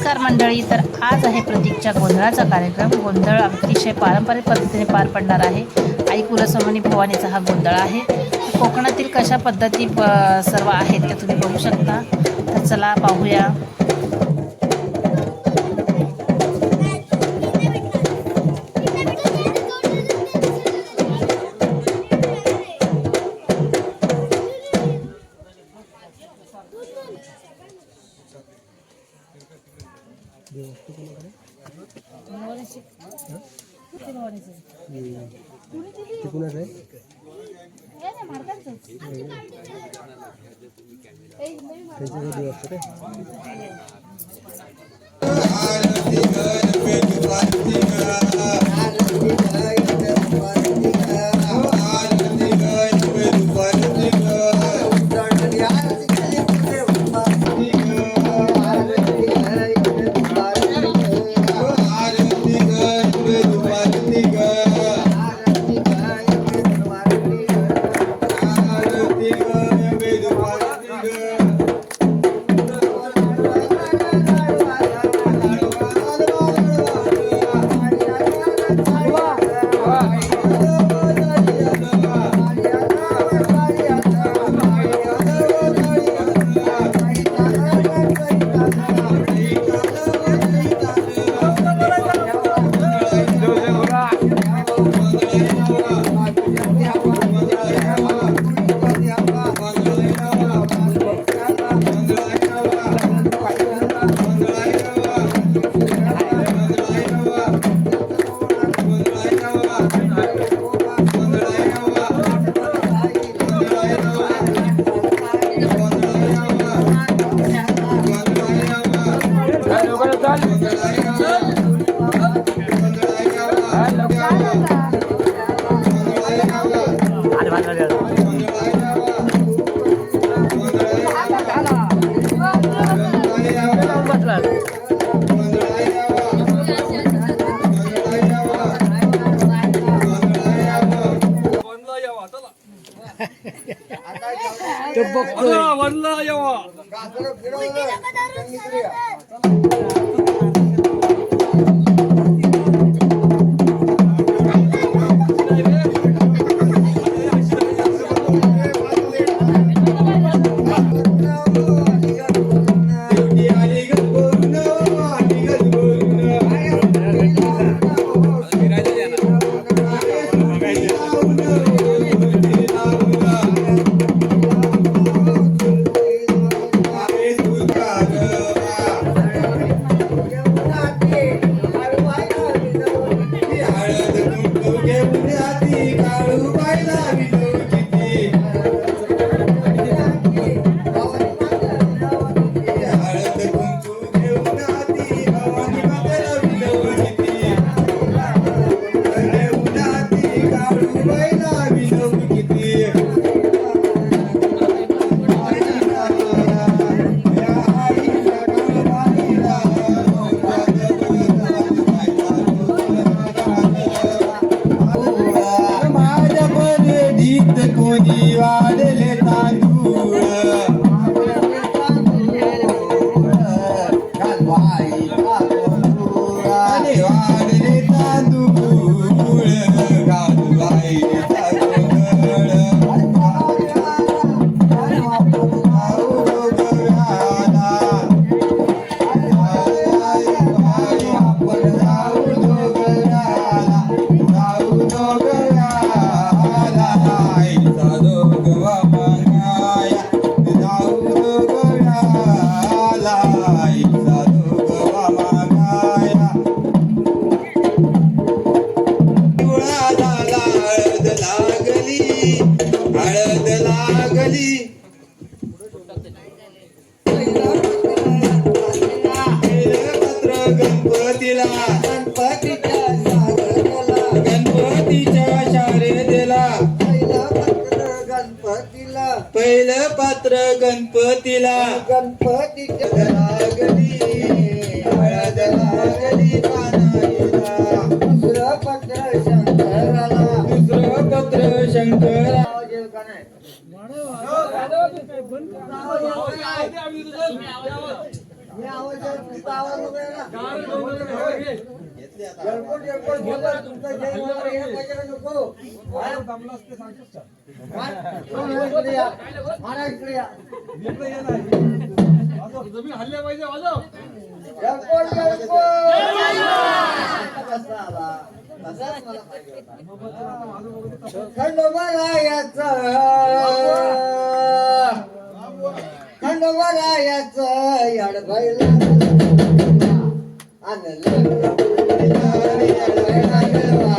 नमस्कार मंडळी. तर आज आहे प्रतीकच्या गोंधळाचा कार्यक्रम. गोंधळ अतिशय पारंपरिक पद्धतीने पार पडणार आहे. आई कुलस्वामिनी भवानीचा हा गोंधळ आहे. कोकणातील कशा पद्धती प- सर्व आहेत त्या तुम्ही बघू शकता. तर चला पाहूया. तिकडूनच आहे त्यांच्याकडे काय Muni va. पहिलं पात्र गणपतीला. गणपतीच्या लागली हळद लागली पानाईला दुसरं पत्र शंकराला. दुसरं पत्र शंकरा आवाज येईल का नाही आवाज मी आवाज तुमचा आवाज नको यायला. एअरपोर्ट एअरपोर्ट बोला तुमचा जय मला हे पाहिजे का नको. काय? काय? हो, इकडे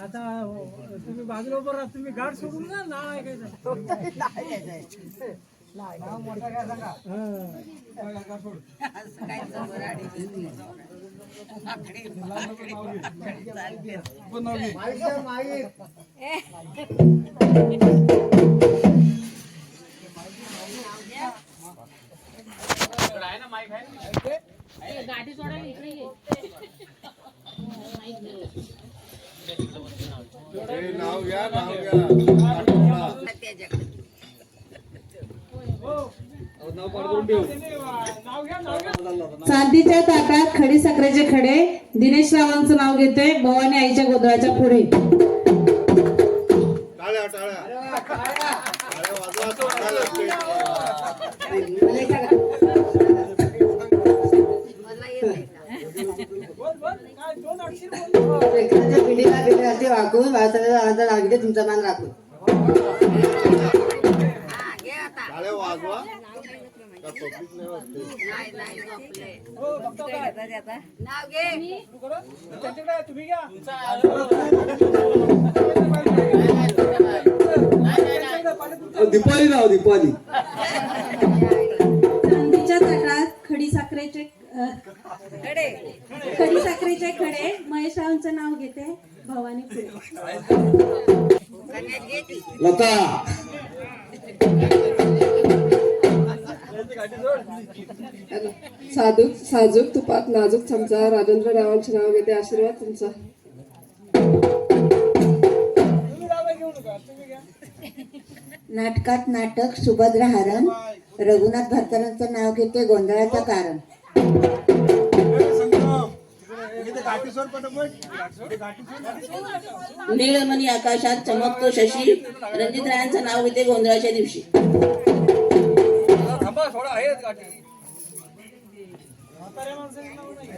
आता तुम्ही बाजूला उभं राहा तुम्ही गाठ सोडून ना नाव ऐकायचं घ्या नाव घ्या चांदीच्या ताटात खडी साखरेचे खडे. दिनेश रावांचं नाव घेते भवानी आईच्या गोंधळाच्या पुढे. टाळ्या टाळ्या. वाकून वाचण्याचा आनंद लागले तुमचा मान राखून. टाळ्या वाजवा. हो खडी. साखरेचे खडे. महेश रावांचं नाव घेते. भवानी लता. साधूक साजूक तुपात नाजूक चमचा. राजेंद्र रावांचे नाव घेते. आशीर्वाद तुमचा. नाटकात नाटक सुभद्रा हरण. रघुनाथ भरकरांचं नाव घेते. गोंधळाचं कारण. नीळमणी आकाशात चमकतो शशी. रणजित रायांचं नाव घेते गोंधळाच्या दिवशी. थांबा थोडा आहे गाठी. म्हाताऱ्या माणसाची नाव नाही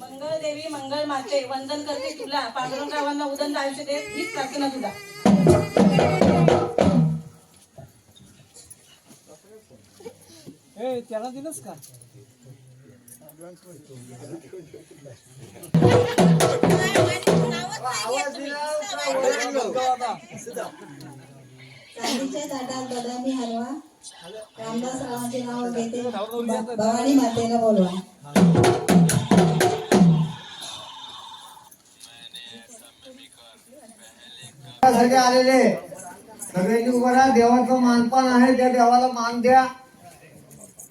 मंगळ देवी मंगळ माते वंदन करते तुला. पांडुरंगावांना उदंड आयुष्य दे हीच प्रार्थना तुला. ए त्याला दिलंस का? चांदीच्या ताटात बदामी हलवा. रामदास रावांचे नाव घेते. भवानी मातेला बोलवा. सगळे आलेले. सगळ्यांनी उभं राहा देवाचं मानपान आहे त्या देवाला मान द्या.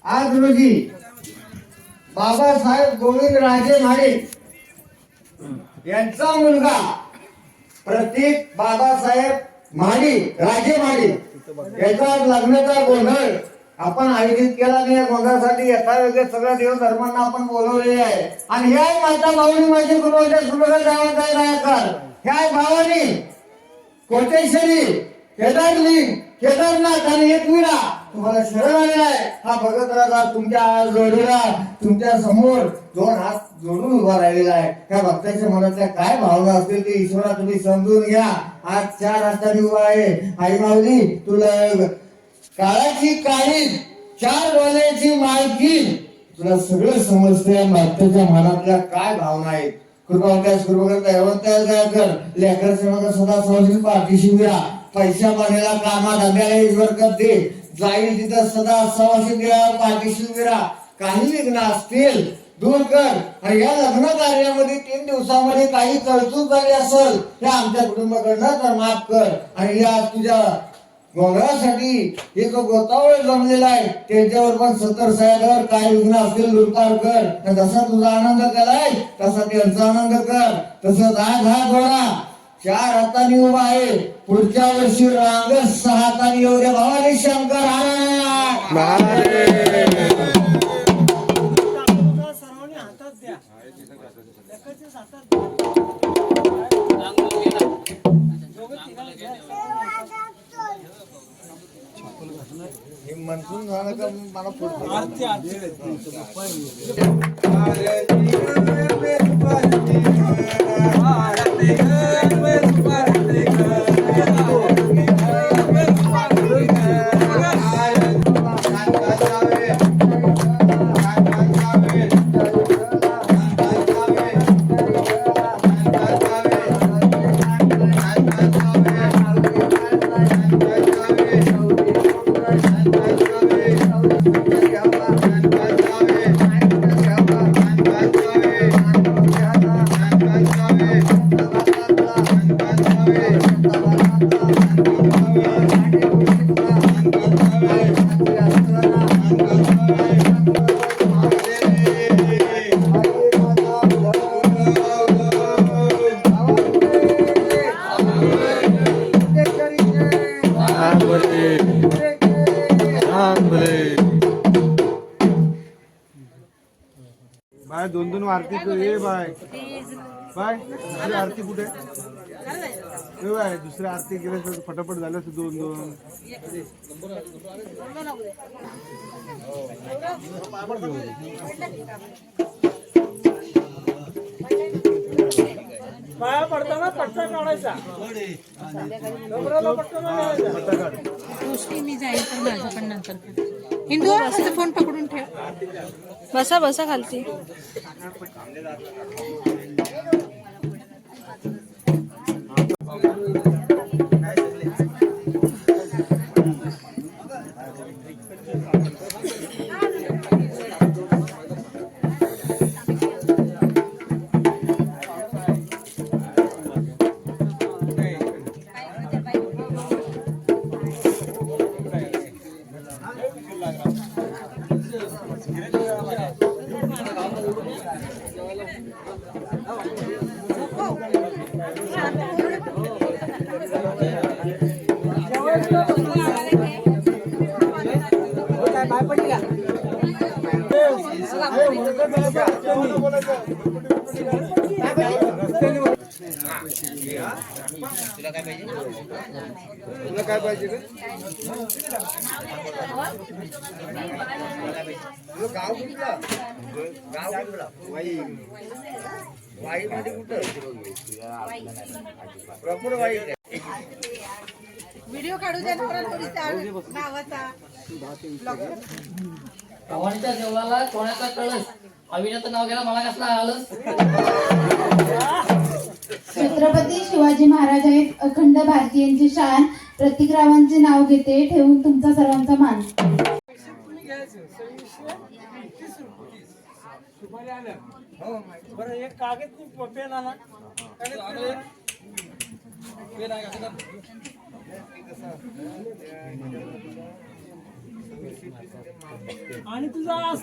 आज रोजी बाबासाहेब गोविंद राजे म्हाडे यांचा मुलगा प्रतीक बाबासाहेब म्हाडी राजे म्हाडी याचा आज लग्नाचा गोंधळ आपण आयोजित केला नाही. या गोंधळासाठी यथा वेगळे सगळ्या देव धर्मांना आपण बोलवलेले आहे. आणि ह्या माझ्या भाऊनी माझी गुरुवाच्या सुंदर गावाचा राहतात ह्या भावानी कोटेश्वरी केदारलिंग केदारनाथ आणि एकविरा तुम्हाला शरण आलेला आहे. हा भगत राजा तुमच्या जोडीला तुमच्यासमोर दोन हात जोडून उभा राहिलेला आहे. त्या भक्ताच्या मनातल्या काय भावना असतील ते ईश्वरा तुम्ही समजून घ्या. आज चार रस्त्याने उभा आहे. आई माऊली तुला काळाची काळी चार डोळ्याची मालकी. तुला सगळं समजते भक्ताच्या मनातल्या काय भावना आहेत. कृपावत्यास कृपा कर. लेकर सेवक सदा सहजी पाठीशी द्या पैशा पाण्याला कामा धंद्याला ईश्वर करते. जाईल तिथं सदा सवाशी गिरा पाठीशी गिरा. काही विघ्न असतील दूर कर. आणि या लग्न कार्यामध्ये तीन दिवसामध्ये काही तरतूद झाली असेल हे आमच्या कुटुंबाकडनं तर माफ कर. आणि या तुझ्या गोंधळासाठी हे जो गोतावळ जमलेला आहे. त्यांच्यावर पण सत्तर साहेबांवर काय विघ्न असतील दुर्पार कर. आणि जसा तुझा आनंद केलाय तसा त्यांचा आनंद कर. तसंच आज हा घोडा चार हातांनी उभा आहे पुढच्या वर्षी रांग सहा हातांनी येऊ दे भवानी शंकर सर्वांनी हातात द्या. हे मनसून झालं का मला बाय दोन दोन आरती कर. ये बाय. बाय. दुसरी आरती कुठे? ए बाय. दुसरी आरती केल्या तर फटाफट झालं असतं दोन दोन. पाया पडताना पट्टा काढायचा. डोंगराला पट्टा नाही घालायचा. गोष्टी मी जाईल तर माझं पण नंतर. हिंदू असं फोन पकडून ठेव. बसा बसा खालती. तुला काय पाहिजे का गाव कुठलं गाव कुठलं वाई वाई मध्ये कुठं प्रपूर वाई व्हिडिओ काढू द्या नावाचा भवानीच्या जेवणाला कोणाचा कळस? अविनाचं नाव घ्यायला मला कसला आलंस छत्रपती शिवाजी महाराज आहेत. अखंड भारतीयांची शान. प्रतीकरावांचे नाव घेते. ठेवून तुमचा सर्वांचा मान. बरं एक कागद पेन आणा पेन आणि तुझा आज